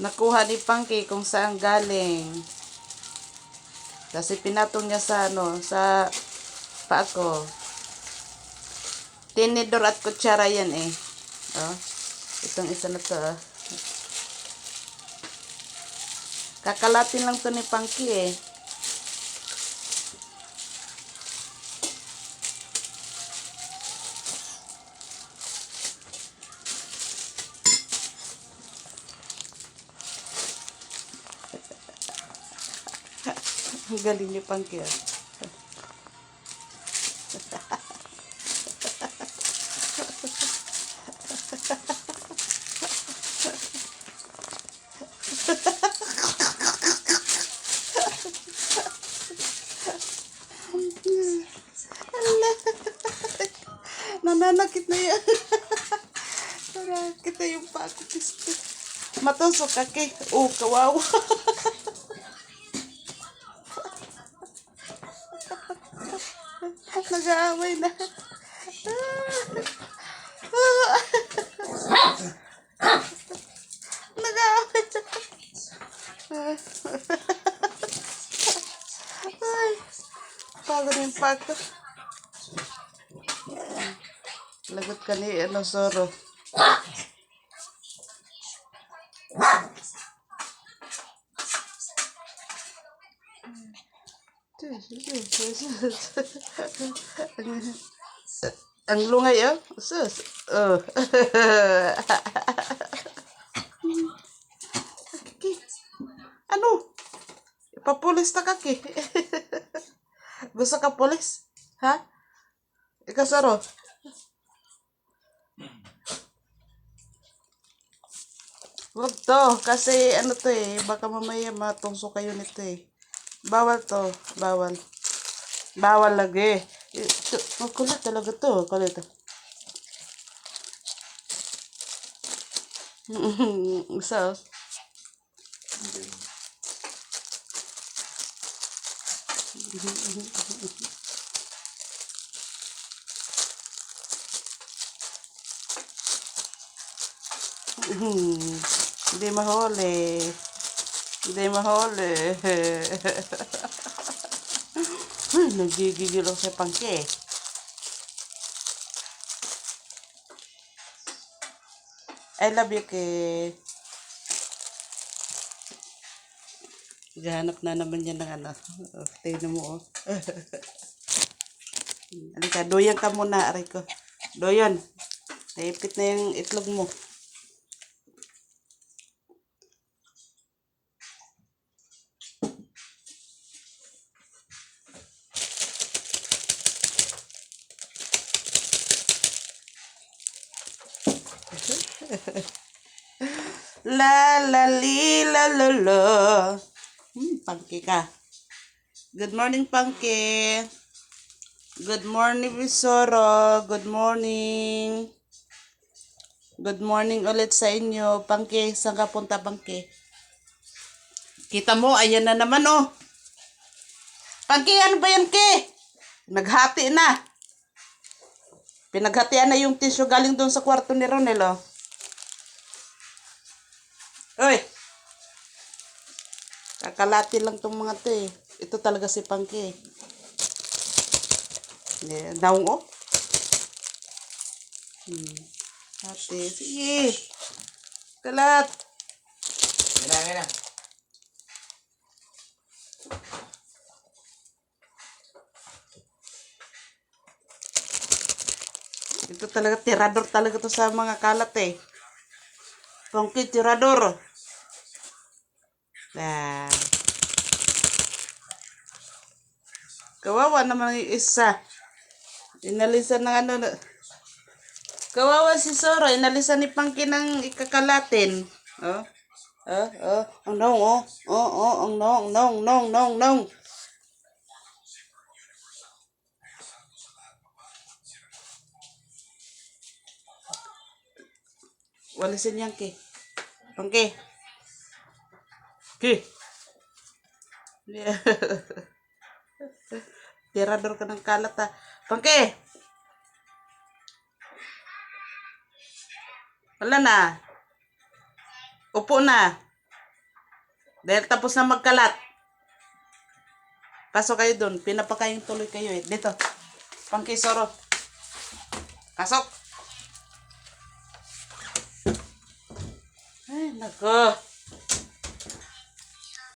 Nakuha ni Pangki kung saan galing. Kasi pinatong niya sa ano, sa paa ko. Tinidor at kutsara yan eh. Oh. Itong isa na to. ah. Kakalatin lang to ni Pangki eh. Ang galing ni Pangki ah. Nananakit na yan. Nananakit na yung pako. Matusok ka kay. Oh, kawawa. Nag-aaway na. Nag-aaway na. Ay, pagod yung pako. Lagot ka ni ano, Soro. Ang lungay ah. Sus. Oh. Kaki. Ano? Ipapulis na kaki. Gusto ka pulis? Ha? Ikaw, Soro? Huwag to. Kasi ano to eh. Baka mamaya matungso kayo nito eh. Bawal to. Bawal. Bawal lagi. Ito, oh, kulit talaga to. Kulit. Isa oh. Hmm, Hindi mahuli. Hindi mahuli. Ay, nagigigil ako sa pangke. I love you, ke. Gahanap na naman yan ng ano. Oh, tingnan mo, oh. Halika, doyan ka muna, aray ko. Doyan. Naipit na yung itlog mo. La la li la la la. Hmm, pangki ka. Good morning, pangki. Good morning, Visoro. Good morning. Good morning ulit sa inyo. Pangki, saan ka punta, pangki? Kita mo, ayan na naman, oh. Pangki, ano ba yan, ke? Naghati na. Pinaghatian na yung tissue galing doon sa kwarto ni Ronel, oh. Uy! Kakalati lang tong mga to eh. Ito talaga si Pangki eh. Yeah, daong oh. Hmm. Ate, sige. Kalat. Mira, mira. Ito talaga, tirador talaga to sa mga kalat eh. Pangki, tirador. Ah. Kawawa naman yung isa. Inalisan ng ano. Kawawa si Sora. Inalisan ni Pangki ng ikakalatin. Oh. Oh, oh, ang nong, oh, oh, oh, ang nong, nong, nong, nong, nong. Walisin yan, Ki. Pangki. Ki. Tirador ka ng kalat, ha. Pangki. Wala na. Upo na. Dahil tapos na magkalat. Pasok kayo dun. Pinapakain tuloy kayo eh. Dito. Pangkisoro. Pasok. Ay, nako.